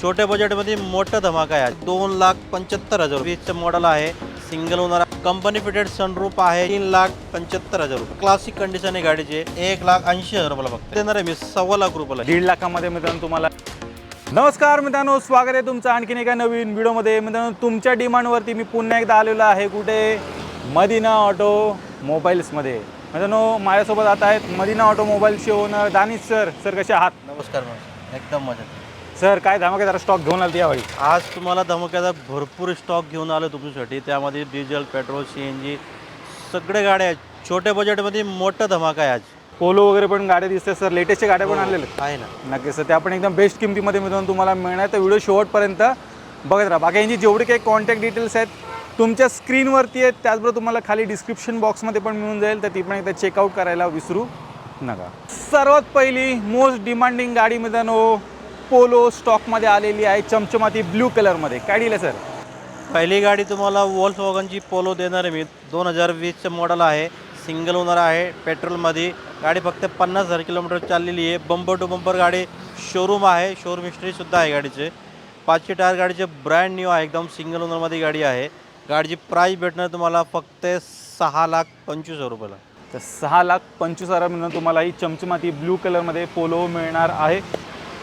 छोट्या बजेटमध्ये मोठं धमाका आहे. दोन लाख पंच्याहत्तर हजार वीसचं मॉडेल आहे. Single owner company fitted sunroof आहे. तीन लाख पंच्याहत्तर हजार रुपये. क्लासिक कंडिशन आहे गाडीचे. एक लाख ऐंशी हजार रुपयाला फक्त देणार आहे मी सव्वा लाख रुपयाला. दीड लाखामध्ये मित्रांनो तुम्हाला नमस्कार मित्रांनो स्वागत आहे तुमचं आणखीन एका नवीन व्हिडिओमध्ये. मित्रांनो तुमच्या डिमांडवरती मी पुन्हा एकदा आलेलो आहे कुठे? मदिना ऑटो मोबाईल्समध्ये. मित्रांनो माझ्यासोबत आता आहेत मदिना ऑटो मोबाईल्सचे ओनर दानिश सर. सर कसे आहात? नमस्कार नमस्कार. एकदम मजा सर काय धमाके जरा स्टॉक घेऊन आलते यावेळी. आज तुम्हाला धमाक्याचा भरपूर स्टॉक घेऊन आलो तुमच्यासाठी. त्यामध्ये diesel petrol C N G सगळे गाड्या आहेत. छोट्या बजेटमध्ये मोठं धमाका आहे आज. पोलो वगैरे पण गाड्या दिसते सर. लेटेस्टच्या गाड्या पण आणलेल्या आहेत. आहे ना. नक्की सर. त्या पण एकदम बेस्ट किमतीमध्ये मित्रांनो तुम्हाला मिळणार. तर व्हिडिओ शेवटपर्यंत बघत राहा. बाकी यांची जेवढे काही कॉन्टॅक्ट डिटेल्स आहेत तुमच्या स्क्रीनवरती आहेत. त्याचबरोबर तुम्हाला खाली डिस्क्रिप्शन बॉक्समध्ये पण मिळून जाईल. तर ती पण एकदा चेकआउट करायला विसरू नका. सर्वात पहिली मोस्ट डिमांडिंग गाडी मित्रांनो पोलो स्टॉकमध्ये आलेली आहे चमचमाती ब्ल्यू कलरमध्ये. काय दिलं सर? पहिली गाडी तुम्हाला वॉल्स वॉगनची पोलो देणार आहे मी. दोन हजार वीसचं मॉडेल आहे सिंगल ओनर आहे पेट्रोलमध्ये गाडी फक्त पन्नास हजार किलोमीटर चाललेली आहे. बंपर टू बंपर गाडी शोरूम आहे शोरूम हिस्ट्रीसुद्धा आहे गाडीचे. पाचशे टायर गाडीचे ब्रँड न्यू आहे एकदम सिंगल ओनरमध्ये गाडी आहे. गाडीची प्राईस भेटणार तुम्हाला फक्त सहा लाख पंचवीस हजार रुपयाला. तर सहा लाख पंचवीस हजारामधून तुम्हाला ही चमचमाती ब्ल्यू कलरमध्ये पोलो मिळणार आहे.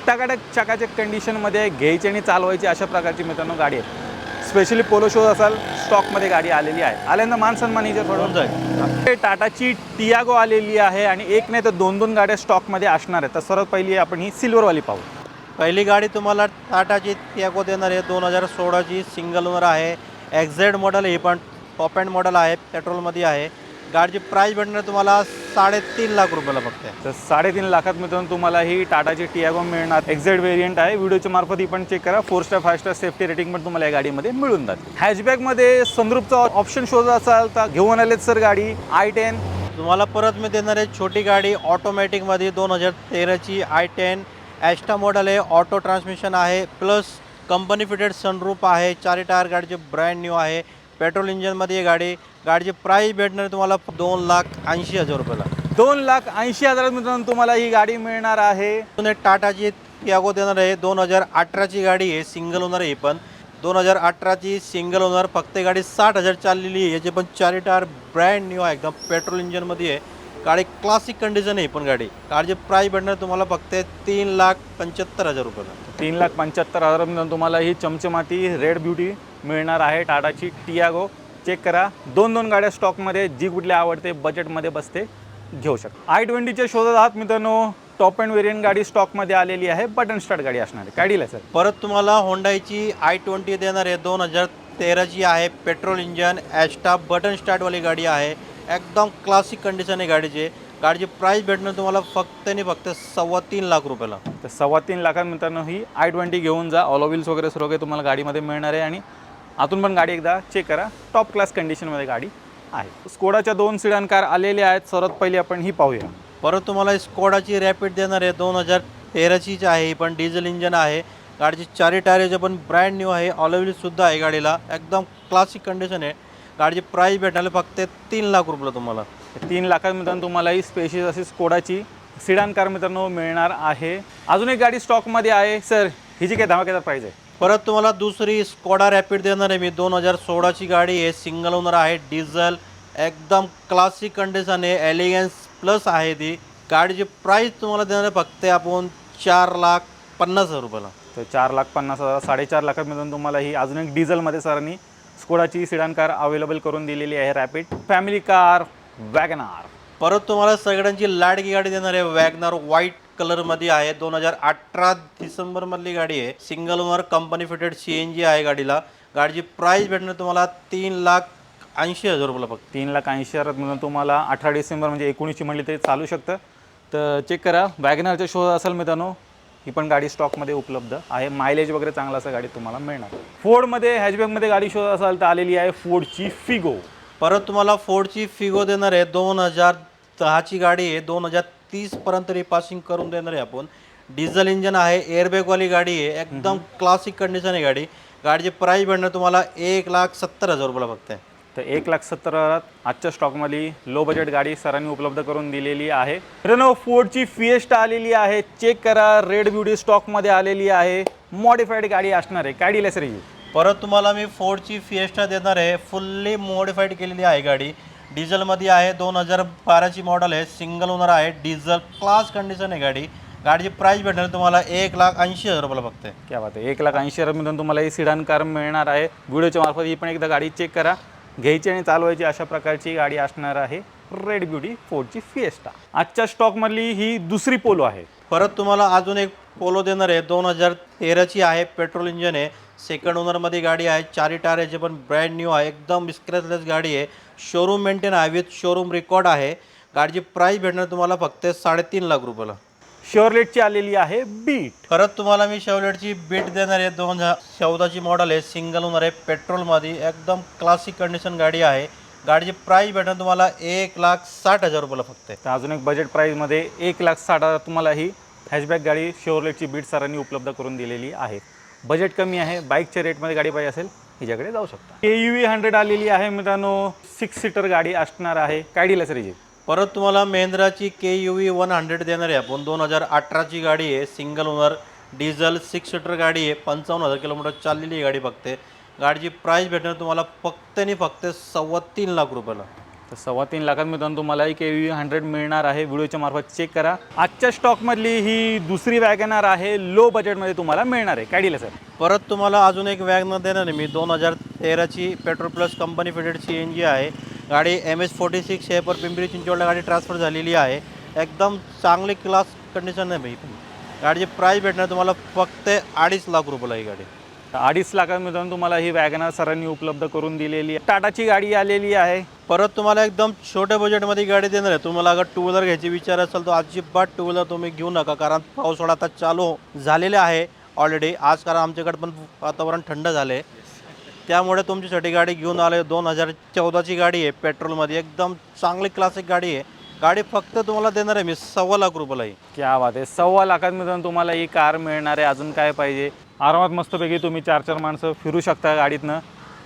टकाटक चकाचक कंडिशनमध्ये घ्यायची आणि चालवायची अशा प्रकारची मित्रांनो गाडी आहे. स्पेशली पोलो शो असाल स्टॉकमध्ये गाडी आलेली आहे. आल्यानंतर मान सन्मान हिचे होऊन थोडं जाईल. ते टाटाची टियागो आलेली आहे आणि एक नाही तर दोन दोन गाड्या स्टॉकमध्ये असणार आहेत. तर सर्वात पहिली आपण ही सिल्वरवाली पाहू. पहिली गाडी तुम्हाला टाटाची त्यागो देणार आहे. दोन हजार सोळाची सिंगल ओनर आहे. एक्झॅक्ट मॉडेल ही पण टॉप अँड मॉडेल आहे पेट्रोलमध्ये आहे. गाडीची प्राईस भेटणार तुम्हाला साडेतीन लाख रुपयाला फक्त तर साडेतीन लाखात मित्रांनो तुम्हाला ही टाटाची टियागो मिळणार. एक्झॅक्ट व्हेरियंट आहे. व्हिडिओच्या मार्फत ही पण चेक करा. Four star five star safety rating पण तुम्हाला या गाडीमध्ये मिळून जाते. हॅचबॅकमध्ये सनरूपचा ऑप्शन शोधत असाल तर घेऊन आलेत सर गाडी. आय टेन तुम्हाला परत मी देणार आहे छोटी गाडी. ऑटोमॅटिकमध्ये दोन हजार तेराची आय टेन ॲस्टा मॉडेल आहे. ऑटो ट्रान्समिशन आहे. प्लस कंपनी फिटेड सनरूप आहे. चारी टायर गाडीचे ब्रँड न्यू आहे. पेट्रोल इंजनमध्ये गाडी. गाडीची प्राईस भेटणार तुम्हाला दोन लाख ऐंशी हजार रुपयाला. दोन लाख ऐंशी हजारात मित्रांनो तुम्हाला ही गाडी मिळणार आहे. अजून एक टाटाची टियागो देणार आहे. दोन हजार अठराची गाडी आहे सिंगल ओनर आहे पण. दोन हजार अठराची सिंगल ओनर फक्त गाडी साठ हजार चाललेली आहे. याचे पण चारी टायर ब्रँड न्यू आहे एकदम पेट्रोल इंजनमध्ये आहे. गाडी क्लासिक कंडिशन आहे पण गाडी. गाडीची प्राईस भेटणार तुम्हाला फक्त तीन लाख पंच्याहत्तर हजार रुपयाला. तीन लाख पंच्याहत्तर हजारात तुम्हाला ही चमचमाती रेड ब्युटी मिळणार आहे टाटाची टियागो चेक करा. दोन दोन गाड्या स्टॉकमध्ये जी कुठली आवडते बजेटमध्ये बसते घेऊ शकता. आय ट्वेंटीच्या शोधात आहात मित्रांनो. टॉप अँड वेरियंट गाडी स्टॉकमध्ये आलेली आहे. बटन स्टार्ट गाडी असणार आहे. काय डील आहे सर परत तुम्हाला होंडाईची आय ट्वेंटी देणार आहे. दोन हजार तेराची आहे. पेट्रोल इंजन ॲस्टा बटन स्टार्टवाली गाडी आहे. एकदम क्लासिक कंडिशन आहे गाडीची. गाडीची प्राईस भेटणार तुम्हाला फक्त आणि फक्त सव्वा तीन लाख रुपयाला. तर सव्वा तीन लाखात मित्रांनो ही आय ट्वेंटी घेऊन जा. ऑलो व्हील्स वगैरे सर्व काही तुम्हाला गाडीमध्ये मिळणार आहे. आणि आतून पण गाडी एकदा चेक करा. टॉप क्लास कंडिशनमध्ये गाडी आहे. स्कोडाच्या दोन सिडान कार आलेल्या आहेत. सर्वात पहिली आपण ही पाहूया. परत तुम्हाला स्कोडाची रॅपिड देणार आहे. दोन हजार तेराचीच आहे ही पण डिझेल इंजन आहे. गाडीची चारी टायरचे पण ब्रँड न्यू आहे ऑलव्हिल सुद्धा आहे गाडीला. एकदम क्लासिक कंडिशन आहे. गाडीची प्राईस भेटायला फक्त तीन लाख रुपयाला तुम्हाला. तीन लाखात मित्रांनो तुम्हाला ही स्पेशल अशी स्कोडाची सिडान कार मित्रांनो मिळणार आहे. अजून एक गाडी स्टॉकमध्ये आहे. सर ही जी काही धमाक्याचा प्राईज आहे? परत तुम्हाला दुसरी स्कोडा रॅपिड देणार आहे मी. दोन हजार सोळाची गाडी आहे. सिंगल ओनर आहे. डिझेल एकदम क्लासिक कंडिशन आहे. एलिगन्स प्लस आहे ती. गाडीची प्राईस तुम्हाला देणार आहे फक्त आपण चार लाख पन्नास हजार रुपयाला. तर चार लाख पन्नास हजार साडेचार लाखात मित्रांनो तुम्हाला ही अजून एक डिझेलमध्ये सरांनी स्कोडाची सिडान कार अवेलेबल करून दिलेली आहे रॅपिड फॅमिली कार वॅगनार परत तुम्हाला सगळ्यांची लाडकी गाडी देणार आहे. वॅगनार व्हाईट कलरमध्ये आहे. दोन हजार अठरा डिसेंबरमधली गाडी आहे. Single owner company fitted C N G आहे गाडीला. गाडीची प्राईस भेटणार तुम्हाला तीन लाख ऐंशी हजार रुपयाला फक्त. तीन लाख ऐंशी हजारात तुम्हाला अठरा डिसेंबर म्हणजे एकोणीसची म्हणली तरी चालू शकतं. तर चेक करा. वॅगनरच्या शोध असेल मित्रांनो ही पण गाडी स्टॉकमध्ये उपलब्ध आहे. मायलेज वगैरे चांगला असं गाडी तुम्हाला मिळणार. फोर्डमध्ये हॅचबॅकमध्ये गाडी शोध असाल तर आलेली आहे फोर्डची फिगो परत तुम्हाला फोर्डची फिगो देणार आहे. दोन हजार दहाची गाडी आहे. दोन हजार तीसपर्यंत रिपासिंग करून देणार आहे आपण. डिझेल इंजन आहे एअरबॅगवाली गाडी आहे एकदम क्लासिक कंडिशन आहे गाडी. गाडीची प्राईस भेटणार तुम्हाला एक लाख सत्तर हजार रुपयाला फक्त आहे तर एक लाख सत्तर हजारात आजच्या स्टॉकमधली लो बजेट गाडी सरांनी उपलब्ध करून दिलेली आहे. मित्रांनो फोर्डची फिएस्टा आलेली आहे. चेक करा रेड ब्युटी स्टॉकमध्ये आलेली आहे. मॉडिफाईड गाडी असणार आहे. काय डील आहे सर ही? परत तुम्हाला मी फोर्डची फिएस्टा देणार आहे. फुल्ली मॉडिफाईड केलेली आहे गाडी. डिझेलमध्ये आहे. दोन हजार बाराची मॉडल आहे. सिंगल ओनर आहे. डिझेल क्लास कंडिशन आहे गाडी. गाडीची प्राईस भेटणार तुम्हाला एक लाख ऐंशी हजार रुपयाला फक्त. क्या बात आहे. एक लाख ऐंशी हजारमधून तुम्हाला ही सिडान कार मिळणार आहे. व्हिडिओच्या मार्फत ही पण एकदा गाडी चेक करा. घ्यायची आणि चालवायची अशा प्रकारची गाडी असणार आहे रेड ब्युटी फोर्डची फिएस्टा आजच्या स्टॉकमधली ही दुसरी पोलो आहे. परत तुम्हाला अजून एक पोलो देणार आहे. दोन हजार तेराची आहे. पेट्रोल इंजन आहे. सेकंड ओनरमध्ये गाडी आहे. चारी टायर याची पण ब्रँड न्यू आहे. एकदम स्क्रॅचलेस गाडी आहे. शोरूम मेंटेन आहे विथ शोरूम रेकॉर्ड आहे. गाडीची प्राईस भेटणार तुम्हाला फक्त साडेतीन लाख रुपयाला. शेअरलेटची आलेली आहे बीट परत तुम्हाला मी शेवलेटची बीट देणार आहे. दोन हजार चौदाची मॉडल आहे. सिंगल ओनर आहे. पेट्रोलमध्ये एकदम क्लासिक कंडिशन गाडी आहे. गाडीची प्राईस भेटणार तुम्हाला एक लाख साठ हजार रुपयाला फक्त. अजून एक बजेट प्राईजमध्ये एक लाख साठ हजार तुम्हाला ही हॅशबॅक गाडी शेअरलेटची बीट सरांनी उपलब्ध करून दिलेली आहे. बजेट कमी आहे बाईकच्या रेटमध्ये गाडी पाहिजे असेल हिच्याकडे जाऊ शकता. के यू व्ही हंड्रेड आलेली आहे मित्रांनो सिक्स सीटर गाडी असणार आहे. काय डील आहे सर हिची? परत तुम्हाला महिंद्राची K U V one hundred देणार आहे आपण. दोन हजार अठराची गाडी आहे single owner diesel six seater गाडी आहे. पंचावन्न हजार किलोमीटर चाललेली आहे गाडी फक्त. गाडीची प्राईस भेटणार तुम्हाला फक्त आणि फक्त सव्वा तीन लाख रुपयाला. तर सव्वा तीन लाखात मित्रांनो तुम्हाला एक ए हंड्रेड मिळणार आहे. व्हिडिओच्या मार्फत चेक करा. आजच्या स्टॉकमधली ही दुसरी वॅगनार आहे. लो बजेटमध्ये तुम्हाला मिळणार आहे. काय डील सर परत तुम्हाला अजून एक वॅगनर देणार आहे मी. दोन हजार तेराची पेट्रोल प्लस कंपनी फिटेडची एन जी आहे. गाडी एम एस फोर्टी सिक्स आहे पर पिंपरी चिंचवडला गाडी ट्रान्सफर झालेली आहे. एकदम चांगली क्लास कंडिशन आहे भाई. गाडीची प्राईस भेटणार तुम्हाला फक्त अडीच लाख रुपयाला ही गाडी. अडीच लाखात मित्रांनो तुम्हाला ही वॅगनार सरांनी उपलब्ध करून दिलेली आहे. टाटाची गाडी आलेली आहे. परत तुम्हाला एकदम छोट्या बजेटमध्ये गाडी देणार आहे. तुम्हाला अगर टू व्हीलर घ्यायची विचार असेल तर अजिबात टू व्हीलर तुम्ही घेऊ नका. कारण पावसाळा आता चालू झालेले आहे ऑलरेडी आज कारण आमच्याकडे पण वातावरण थंड झाले त्यामुळे तुमच्यासाठी गाडी घेऊन आले दोन हजार चौदाची गाडी आहे पेट्रोलमध्ये. एकदम चांगली क्लासिक गाडी आहे. गाडी फक्त तुम्हाला देणार आहे मी सव्वा लाख रुपयाला ही. क्या बात आहे. सव्वा लाखात मित्रांनो तुम्हाला ही कार मिळणार आहे. अजून काय पाहिजे? आरामात मस्तपैकी तुम्ही चार चार माणसं फिरू शकता गाडीतनं.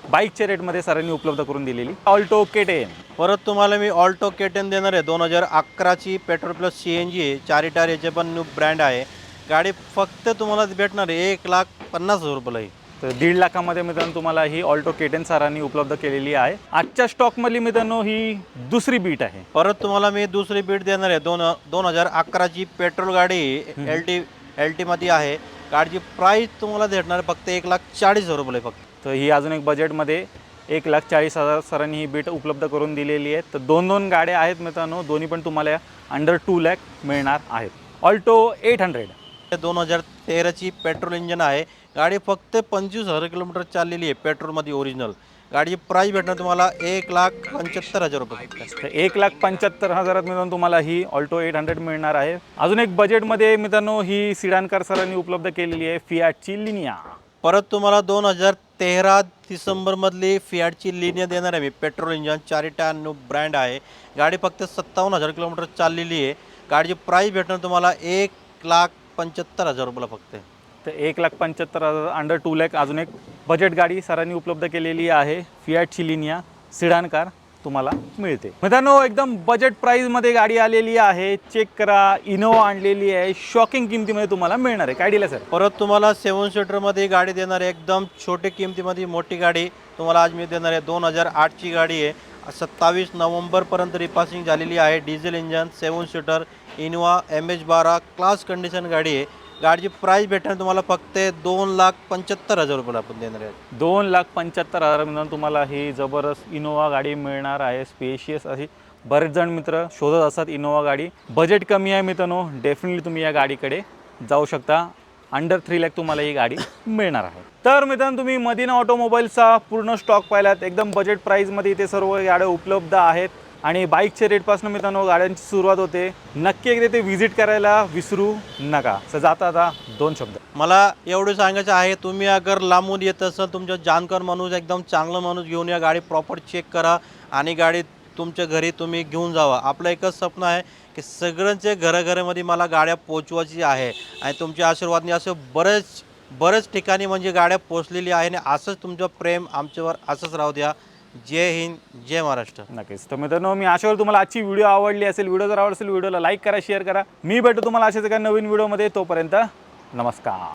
बाईकच्या रेटमध्ये सरांनी उपलब्ध करून दिलेली. ऑल्टो केटेन परत तुम्हाला मी ऑल्टो केटेन देणार आहे. दोन हजार अकराची petrol plus C N G आहे. चारी टायर याचे पण न्यू ब्रँड आहे. गाडी फक्त तुम्हाला भेटणार आहे एक लाख पन्नास हजार रुपयाला ही तर दीड लाखामध्ये मित्रांनो तुम्हाला ही ऑल्टो केटेन सरांनी उपलब्ध केलेली आहे. आजच्या स्टॉकमधली मित्रांनो ही दुसरी बीट आहे. परत तुम्हाला मी दुसरी बीट देणार आहे. दोन दोन हजार अकराची पेट्रोल गाडी एल टी एल टीमध्ये आहे. गाडीची प्राईस तुम्हाला भेटणार आहे फक्त एक लाख चाळीस हजार रुपये फक्त. तर ही अजून एक बजेटमध्ये एक लाख चाळीस हजार सरांनी ही बीट उपलब्ध करून दिलेली आहे. तर दोन दोन गाड्या आहेत मित्रांनो दोन्ही पण तुम्हाला अंडर टू लॅक मिळणार आहेत. ऑल्टो एट हंड्रेड दोन हजार तेराची पेट्रोल इंजन आहे. गाडी फक्त पंचवीस हजार किलोमीटर चाललेली आहे पेट्रोलमध्ये ओरिजिनल गाडीची प्राईस भेटणार तुम्हाला एक लाख पंच्याहत्तर हजार रुपये. तर एक लाख पंच्याहत्तर हजारात मित्रांनो तुम्हाला ही ऑल्टो एट हंड्रेड मिळणार आहे. अजून एक बजेटमध्ये मित्रांनो ही सिडान कार सरांनी उपलब्ध केलेली आहे फियाटची लिनिया परत तुम्हाला दोन हजार तेरा डिसेंबरमधली फियाटची लिनिया देणार आहे मी. पेट्रोल इंजन चारी टायर न्यू ब्रँड आहे. गाडी फक्त सत्तावन्न हजार किलोमीटर चाललेली आहे. गाडीची प्राईस भेटणार तुम्हाला एक लाख पंच्याहत्तर हजार रुपयाला फक्त. तर एक लाख पंच्याहत्तर हजार अंडर टू लॅक अजून एक बजेट गाडी सरांनी उपलब्ध केलेली आहे. फियाटची लिनिया सिडान कार तुम्हाला मिळते. मित्रांनो एकदम बजेट प्राईजमध्ये गाडी आलेली आहे. चेक करा. इनोवा आणलेली आहे. शॉकिंग किमतीमध्ये तुम्हाला मिळणार आहे. काय दिलं सर परत तुम्हाला सेवन सीटरमध्ये गाडी देणार आहे. एकदम छोटे किमतीमध्ये मोठी गाडी तुम्हाला आज मी देणार आहे. दोन हजार आठची गाडी आहे. सत्तावीस नोव्हेंबरपर्यंत रिपासिंग झालेली आहे. Diesel engine seven seater Innova M H बारा क्लास कंडिशन गाडी आहे. गाडीची प्राईस भेटणार तुम्हाला फक्त दोन लाख पंच्याहत्तर हजार रुपयाला आपण देणार आहे. दोन लाख पंच्याहत्तर हजार मिळून तुम्हाला ही जबरदस्त इनोवा गाडी मिळणार आहे. स्पेशियस अशी. बरेच जण मित्र शोधत असतात इनोवा गाडी. बजेट कमी आहे मित्रांनो. डेफिनेटली तुम्ही या गाडीकडे जाऊ शकता. अंडर थ्री लॅक तुम्हाला ही गाडी मिळणार आहे. तर मित्रांनो तुम्ही मदिना ऑटोमोबाईलचा पूर्ण स्टॉक पाहिलात. एकदम बजेट प्राईजमध्ये इथे सर्व गाड्या उपलब्ध आहेत. आणि बाईकच्या रेटपासून मित्रांनो गाड्यांची सुरुवात होते. नक्की एकदा ते व्हिजिट करायला विसरू नका. तर जाता आता दोन शब्द. मला एवढं सांगायचं आहे तुम्ही अगर लांबून येत असाल तुमचा जानकर माणूस एकदम चांगला माणूस घेऊन या गाडी प्रॉपर चेक करा आणि गाडी तुमच्या घरी तुम्ही घेऊन जावा. आपलं एकच स्वप्न आहे की सगळ्यांचे घराघरामध्ये मला गाड्या पोचवायची आहे आणि तुमच्या आशीर्वादने असं बरेच बरेच ठिकाणी म्हणजे गाड्या पोचलेली आहे आणि असंच तुमचं प्रेम आमच्यावर असंच राहू द्या. जय हिंद जय महाराष्ट्र. नक्कीच. तर मित्रांनो मी आशावर तुम्हाला आजची व्हिडिओ आवडली असेल व्हिडिओ जर आवडला असेल व्हिडिओला लाईक करा शेअर करा. मी भेटतो तुम्हाला अशाच एका नवीन व्हिडिओमध्ये. तोपर्यंत नमस्कार.